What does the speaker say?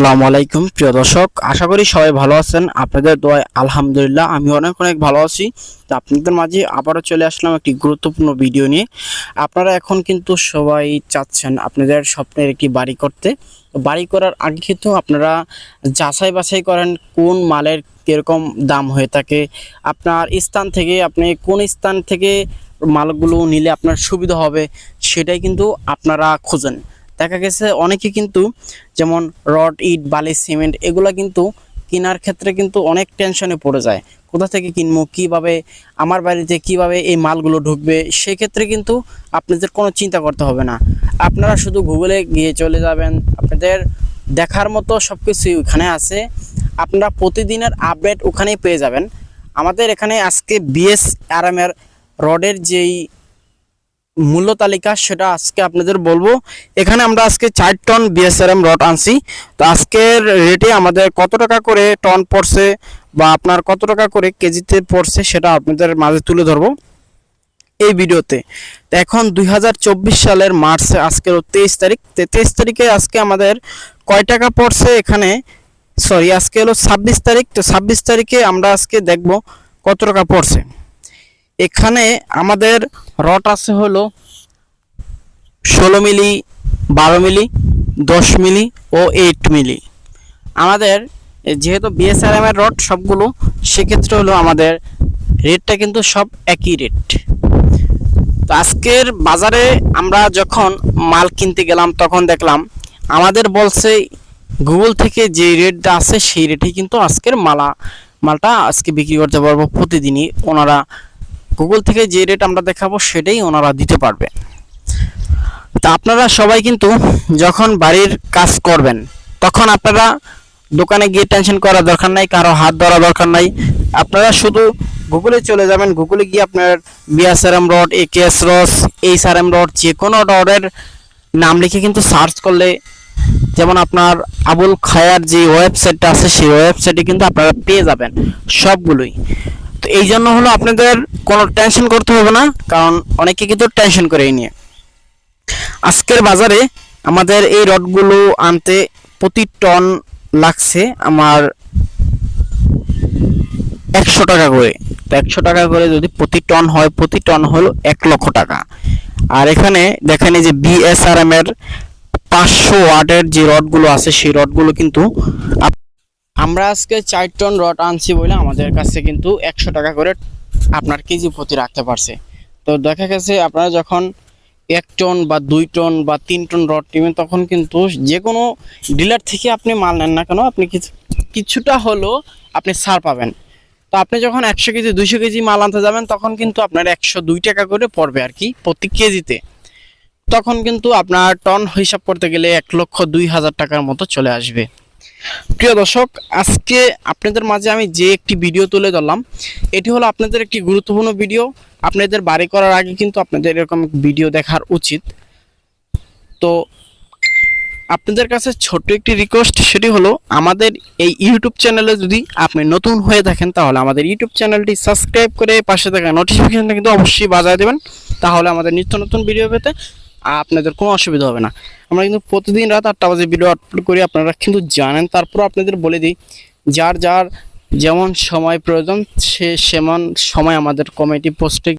আসসালামু আলাইকুম, প্রিয় দর্শক। আশা করি সবাই ভালো আছেন। আপনাদের দোয়ায় আলহামদুলিল্লাহ আমি অনেক অনেক ভালো আছি। তো আপনাদের মাঝে আবারও চলে আসলাম একটি গুরুত্বপূর্ণ ভিডিও নিয়ে। আপনারা এখন কিন্তু সবাই চাচ্ছেন আপনাদের স্বপ্নের একটি বাড়ি করতে। বাড়ি করার আগে কিন্তু আপনারা যাচাই বাছাই করেন কোন মালের কীরকম দাম হয়ে থাকে। আপনার স্থান থেকে আপনি কোন স্থান থেকে মালগুলো নিলে আপনার সুবিধা হবে, সেটাই কিন্তু আপনারা খোঁজেন। দেখা গেছে অনেকে কিন্তু যেমন রড, ইট, বালি, সিমেন্ট এগুলো কিন্তু কেনার ক্ষেত্রে কিন্তু অনেক টেনশনে পড়ে যায়। কোথা থেকে কিনবো, কীভাবে, আমার বাড়িতে কীভাবে এই মালগুলো ঢুকবে, সেক্ষেত্রে কিন্তু আপনাদের কোনো চিন্তা করতে হবে না। আপনারা শুধু গুগলে গিয়ে চলে যাবেন, আপনাদের দেখার মতো সব কিছুই ওখানে আছে। আপনারা প্রতিদিনের আপডেট ওখানেই পেয়ে যাবেন। আমাদের এখানে আজকে বিএস আরামের রডের যেই মূল্য তালিকা সেটা আজকে আপনাদের বলব। এখানে আমরা আজকে চার টন বিএসআরএম রড আনছি। তো আজকের রেটে আমাদের কত টাকা করে টন পড়ছে বা আপনার কত টাকা করে কেজিতে পড়ছে সেটা আপনাদের মাঝে তুলে ধরবো এই ভিডিওতে। এখন দুই হাজার চব্বিশ সালের মার্চে, আজকের তেইশ তারিখ। তেইশ তারিখে আজকে আমাদের কয় টাকা পড়ছে এখানে? সরি আজকে হলো ছাব্বিশ তারিখ। তো ছাব্বিশ তারিখে আমরা আজকে দেখব কত টাকা পড়ছে। এখানে আমাদের রড আছে হলো ষোলো মিলি, বারো মিলি, দশ মিলি ও এইট মিলি। আমাদের যেহেতু বিএসআরএম এর রড সবগুলো, সেক্ষেত্রে হলো আমাদের রেটটা কিন্তু সব একই রেট তো আজকের বাজারে আমরা যখন মাল কিনতে গেলাম, তখন দেখলাম আমাদের বলছে গুগল থেকে যে রেটটা আছে, সেই রেটেই কিন্তু আজকের মালা, মালটা আজকে বিক্রি করতে পারব প্রতিদিনই। ওনারা গুগল থেকে যে রেট আমরা দেখাবো সেটাই ওনারা দিতে পারবে। তা আপনারা সবাই কিন্তু যখন বাড়ির কাজ করবেন, তখন আপনারা দোকানে গিয়ে টেনশন করার দরকার নাই, কারও হাত ধরা দরকার নাই। আপনারা শুধু গুগলে চলে যাবেন গুগলে গিয়ে আপনার BSRM rod A K S রস এইচ আর এম রড যে কোনো রডের নাম লিখে কিন্তু সার্চ করলে, যেমন আপনার আবুল খায়ার যে ওয়েবসাইটটা আছে, সেই ওয়েবসাইটে কিন্তু আপনারা পেয়ে যাবেন সবগুলোই। এই জন্য হলো আপনাদের কোনো টেনশন করতে হবে না, কারণ অনেকে কিন্তু টেনশন করে এই নিয়ে। আজকের বাজারে আমাদের এই রডগুলো আনতে প্রতি টন লাগছে আমার একশো টাকা করে। তো একশো টাকা করে যদি প্রতি টন হয়, প্রতি টন হলো এক লক্ষ টাকা। আর এখানে দেখেন এই যে বিএসআরএম এর পাঁচশো ওয়াটের যে রডগুলো আছে, সেই রডগুলো কিন্তু আমরা আজকে চার টন রড আনছি বলে আমাদের কাছে কিন্তু একশো টাকা করে আপনার কেজি প্রতি রাখতে পারছে। তো দেখা গেছে আপনারা যখন এক টন বা দুই টন বা তিন টন রড নেবেন, তখন কিন্তু যে কোনো ডিলার থেকে আপনি মাল নেন না কেন, আপনি কিছু, কিছুটা হলো আপনি ছাড় পাবেন। তো আপনি যখন একশো কেজি, দুইশো কেজি মাল আনতে যাবেন, তখন কিন্তু আপনার একশো দুই টাকা করে পড়বে আর কি প্রতি কেজিতে। তখন কিন্তু আপনার টন হিসাব করতে গেলে এক লক্ষ দুই হাজার টাকার মতো চলে আসবে। প্রিয় দর্শক, আজকে আপনাদের মাঝে আমি যে একটি ভিডিও তুলে ধরলাম, এটি হলো আপনাদের একটি গুরুত্বপূর্ণ ভিডিও আপনাদের বাড়ি করার আগে কিন্তু আপনাদের এরকম ভিডিও দেখার উচিত। তো আপনাদের কাছে ছোট্ট একটি রিকোয়েস্ট সেটি হলো, আমাদের এই ইউটিউব চ্যানেলে যদি আপনি নতুন হয়ে থাকেন, তাহলে আমাদের ইউটিউব চ্যানেলটি সাবস্ক্রাইব করে পাশে থাকা নোটিফিকেশনটা কিন্তু অবশ্যই বাজায় দেবেন। তাহলে আমাদের নিত্য নতুন ভিডিও পেতে আপনাদের কোনো অসুবিধা হবে না। আমরা কিন্তু প্রতিদিন রাত আটটা বাজে ভিডিও আপলোড করি, আপনারা কিন্তু জানেন। তারপর আপনাদের বলে দিই, যার যার যেমন সময় প্রয়োজন, সে, সেমন সময় আমাদের কমিটি পোস্টে